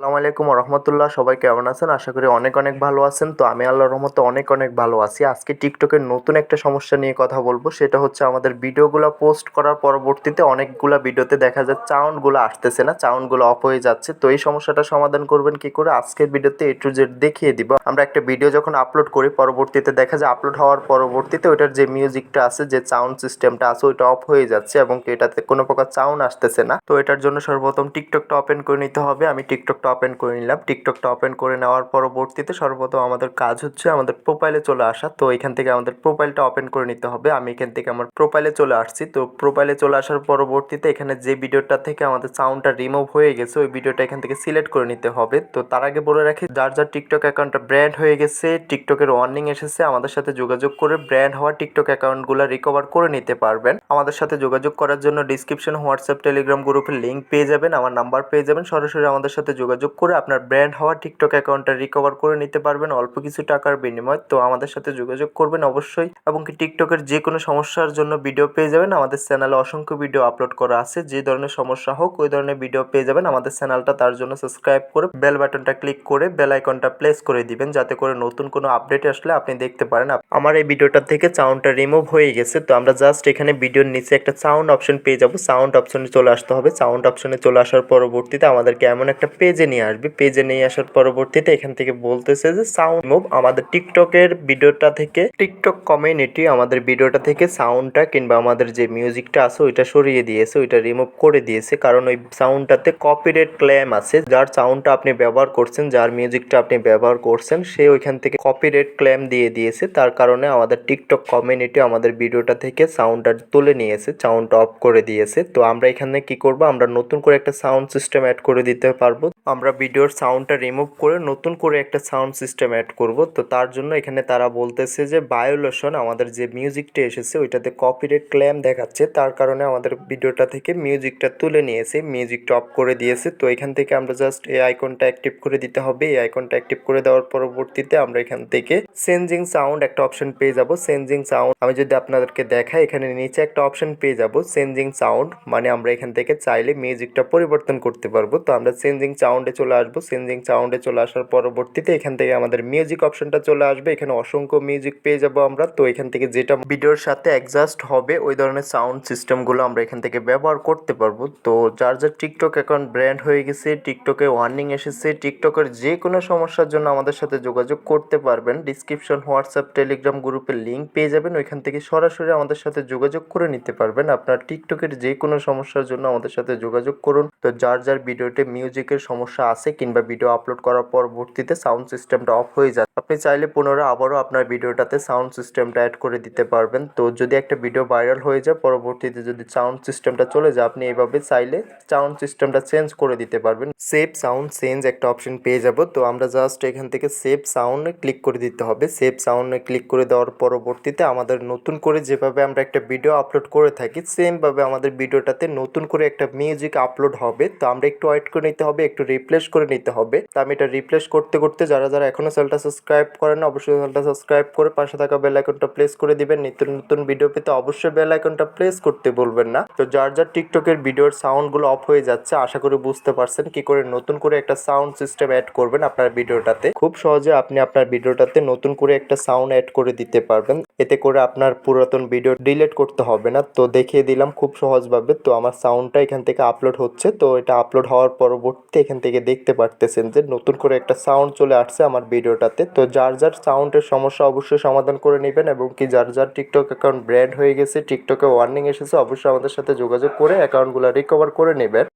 আসসালামু আলাইকুম রহমতুল্লাহ। সবাই কেমন আছেন? আশা করি অনেক অনেক ভালো আছেন। তো আমি আল্লাহর রহমতে অনেক অনেক ভালো আছি। আজকে টিকটকের নতুন একটা সমস্যা নিয়ে কথা বলব। সেটা হচ্ছে আমাদের ভিডিওগুলো পোস্ট করার পরবর্তীতে অনেকগুলো ভিডিওতে দেখা যায় সাউন্ডগুলো আসতেছে না সাউন্ডগুলো অফ হয়ে যাচ্ছে। তো এই সমস্যাটা সমাধান করবেন কি করে? আজকের ভিডিওতে এ টু জেড দেখিয়ে দিব। আমরা একটা ভিডিও যখন আপলোড করি, পরবর্তীতে দেখা যায় আপলোড হওয়ার পরবর্তীতে ওইটার যে মিউজিকটা আছে, যে সাউন্ড সিস্টেমটা আছে, ওইটা অফ হয়ে যাচ্ছে এবং এটাতে কোনো প্রকার সাউন্ড আসতেছে না। তো এটার জন্য সর্বপ্রথম টিকটকটা ওপেন করে নিতে হবে। আমি টিকটকটা ওপেন করে নিলাম। টিকটকটা ওপেন করে নেওয়ার পরবর্তীতে সর্বপ্রথম আমাদের কাজ হচ্ছে আমাদের প্রোফাইলে চলে আসা। তো এখান থেকে আমাদের প্রোফাইলটা ওপেন করে নিতে হবে। আমি এখান থেকে আমার প্রোফাইলে চলে আসছি। তো প্রোফাইলে চলে আসার পরবর্তীতে এখানে যে ভিডিওটা থেকে আমাদের সাউন্ডটা রিমুভ হয়ে গেছে, ওই ভিডিওটা এখান থেকে সিলেক্ট করে নিতে হবে। তো তার আগে বলে রাখি, যার যার টিকটক অ্যাকাউন্টটা ব্র্যান্ড হয়ে গেছে টিকটকের ওয়ার্নিং এসেছে, আমাদের সাথে যোগাযোগ করে ব্র্যান্ড হওয়া টিকটক অ্যাকাউন্টগুলো রিকভার করে নিতে পারবেন। আমাদের সাথে যোগাযোগ করার জন্য ডিসক্রিপশন হোয়াটসঅ্যাপ টেলিগ্রাম গ্রুপের লিঙ্ক পেয়ে যাবেন। আমার নাম্বার পেয়ে যাবেন। সরাসরি আমাদের সাথে যোগাযোগ করে আপনার ব্র্যান্ড হওয়া টিকটক অ্যাকাউন্টটা রিকভার করে নিতে পারবেন। অল্প কিছু টাকার বিনিময়। তো আমাদের সাথে যোগাযোগ করবেন অবশ্যই। এবং কি টিকটকের যে কোনো সমস্যার জন্য ভিডিও পেয়ে যাবেন। আমাদের চ্যানেলে অসংখ্য ভিডিও আপলোড করা আছে। যে ধরনের সমস্যা হোক, ওই ধরনের ভিডিও পেয়ে যাবেন। আমাদের চ্যানেলটা তার জন্য সাবস্ক্রাইব করে বেল বাটনটা ক্লিক করে বেল আইকনটা প্লেস করে দিবেন। যাতে করে নতুন কোনো আপডেট আসলে আপনি দেখতে পারেন। আমার এই ভিডিওটা থেকে সাউন্ডটা রিমুভ হয়ে গেছে। তো আমরা জাস্ট এখানে ভিডিওর নিচে একটা সাউন্ড অপশন পেয়ে যাব। সাউন্ড অপশনে চলে আসতে হবে। সাউন্ড অপশনে চলে আসার পরবর্তীতে আমাদেরকে এমন একটা পেজে নিয়ে আসবে। পেজে নিয়ে আসার পরবর্তীতে এখান থেকে বলতেছে যে সাউন্ড মুভ আমাদের টিকটকের ভিডিওটা থেকে টিকটক কমিউনিটি আমাদের ভিডিওটা থেকে সাউন্ডটা কিংবা আমাদের যে মিউজিকটা আছে, ওইটা সরিয়ে দিয়েছে, ওইটা রিমুভ করে দিয়েছে। কারণ ওই সাউন্ডটাতে কপিরাইট ক্লেম আছে। যার সাউন্ডটা আপনি ব্যবহার করছেন, যার মিউজিকটা আপনি ব্যবহার করছেন, সে ওইখান থেকে কপিরাইট ক্লেম দিয়ে দিয়েছে। তার কারণে আমাদের টিকটক কমিউনিটি আমাদের ভিডিওটা থেকে সাউন্ডটা তুলে নিয়েছে সাউন্ডটা অফ করে দিয়েছে। তো আমরা এখানে কি করব? আমরা নতুন করে একটা সাউন্ড সিস্টেম অ্যাড করে দিতে পারব। আমরা ভিডিওর সাউন্ডটা রিমুভ করে নতুন করে একটা সাউন্ড সিস্টেম অ্যাড করব। তো তার জন্য এখানে তারা বলতেছে যে বায়োলেশন আমাদের যে মিউজিকটা এসেছে, ওইটাতে কপিরাইট ক্লেম দেখাচ্ছে। তার কারণে আমাদের ভিডিওটা থেকে মিউজিকটা তুলে নিয়েছে মিউজিকটা অফ করে দিয়েছে। তো এখান থেকে আমরা জাস্ট এই আইকনটা অ্যাক্টিভ করে দিতে হবে। এই আইকনটা অ্যাক্টিভ করে দেওয়ার পরবর্তীতে আমরা এখান থেকে চেঞ্জিং সাউন্ড একটা অপশন পেয়ে যাব। চেঞ্জিং সাউন্ড আমি যদি আপনাদেরকে দেখাই, এখানে নিচে একটা অপশন পেয়ে যাব। চেঞ্জিং সাউন্ড মানে আমরা এখান থেকে চাইলে মিউজিকটা পরিবর্তন করতে পারব। তো আমরা চেঞ্জিং সাউন্ডে চলে আসব চেঞ্জিং সাউন্ডে চলে আসার পরবর্তীতে এখান থেকে আমাদের মিউজিক অপশনটা চলে আসবে। এখানে অসংখ্য মিউজিক পেয়ে যাব আমরা। তো এখান থেকে যেটা ভিডিওর সাথে অ্যাডজাস্ট হবে, ওই ধরনের সাউন্ড সিস্টেমগুলো আমরা এখান থেকে ব্যবহার করতে পারব। তো যার যার টিকটক এখন ব্র্যান্ড হয়ে গেছে টিকটকে ওয়ার্নিং এসেছে টিকটকের যে কোনো সমস্যার জন্য আমাদের সাথে যোগাযোগ করতে পারবেন। ডিসক্রিপশন হোয়াটসঅ্যাপ টেলিগ্রাম গ্রুপের লিঙ্ক পেয়ে যাবেন। ওইখান থেকে সরাসরি আমাদের সাথে যোগাযোগ করে নিতে পারবেন। আপনার টিকটকের যে কোনো সমস্যার জন্য আমাদের সাথে যোগাযোগ করুন। তো যার যার ভিডিওতে মিউজিকের সমস্যা আছে কিংবা ভিডিও আপলোড করার পরবর্তীতে সাউন্ড সিস্টেমটা অফ হয়ে যায় আপনি চাইলে পুনরায় আবারও আপনার ভিডিওটাতে সাউন্ড সিস্টেমটা অ্যাড করে দিতে পারবেন। তো যদি একটা ভিডিও ভাইরাল হয়ে যায়, পরবর্তীতে যদি সাউন্ড সিস্টেমটা চলে যায়, আপনি এইভাবে চাইলে সাউন্ড সিস্টেমটা চেঞ্জ করে দিতে পারবেন। সেভ সাউন্ড চেঞ্জ একটা অপশন পেয়ে যাব। তো আমরা জাস্ট এখান থেকে সেভ সাউন্ডে ক্লিক করে দিতে হবে। সেভ সাউন্ডে ক্লিক করে দেওয়ার পরবর্তীতে আমাদের নতুন করে যেভাবে আমরা একটা ভিডিও আপলোড করে থাকি সেমভাবে আমাদের ভিডিওটাতে নতুন করে একটা মিউজিক আপলোড হবে। তো আমরা একটু ওয়েট করে নিতে হবে, একটু রিপ্লেস করে নিতে হবে। তো আমি এটা রিপ্লেস করতে করতে যারা যারা এখনও চ্যানেলটা সাবস্ক্রাইব করেন না, অবশ্যই চ্যানেলটা সাবস্ক্রাইব করে পাশে থাকা বেল আইকনটা প্লেস করে দিবেন। নিত্য নতুন ভিডিও পেতে অবশ্যই বেল আইকনটা প্লেস করতে বলবেন না। তো যার যার টিকটকের ভিডিওর সাউন্ডগুলো অফ হয়ে যাচ্ছে, আশা করি বুঝতে পারছেন কি করে নতুন করে একটা সাউন্ড সিস্টেম অ্যাড করবেন আপনার ভিডিওটাতে খুব সহজে আপনি আপনার ভিডিওটাতে নতুন করে একটা সাউন্ড অ্যাড করে দিতে পারবেন। এতে করে আপনার পুরাতন ভিডিও ডিলিট করতে হবে না। তো দেখিয়ে দিলাম খুব সহজভাবে। তো আমার সাউন্ডটা এখান থেকে আপলোড হচ্ছে। তো এটা আপলোড হওয়ার পরবর্তীতে এখান থেকে দেখতে পারতেছেন যে নতুন করে একটা সাউন্ড চলে আসছে আমার ভিডিওটাতে। তো যার যার সাউন্ডের সমস্যা অবশ্যই সমাধান করে নেবেন এবং কি যার যার টিকটক অ্যাকাউন্ট ব্র্যান্ড হয়ে গেছে টিকটকে ওয়ার্নিং এসেছে, অবশ্যই আমাদের সাথে যোগাযোগ করে অ্যাকাউন্টগুলো রিকভার করে নেবেন।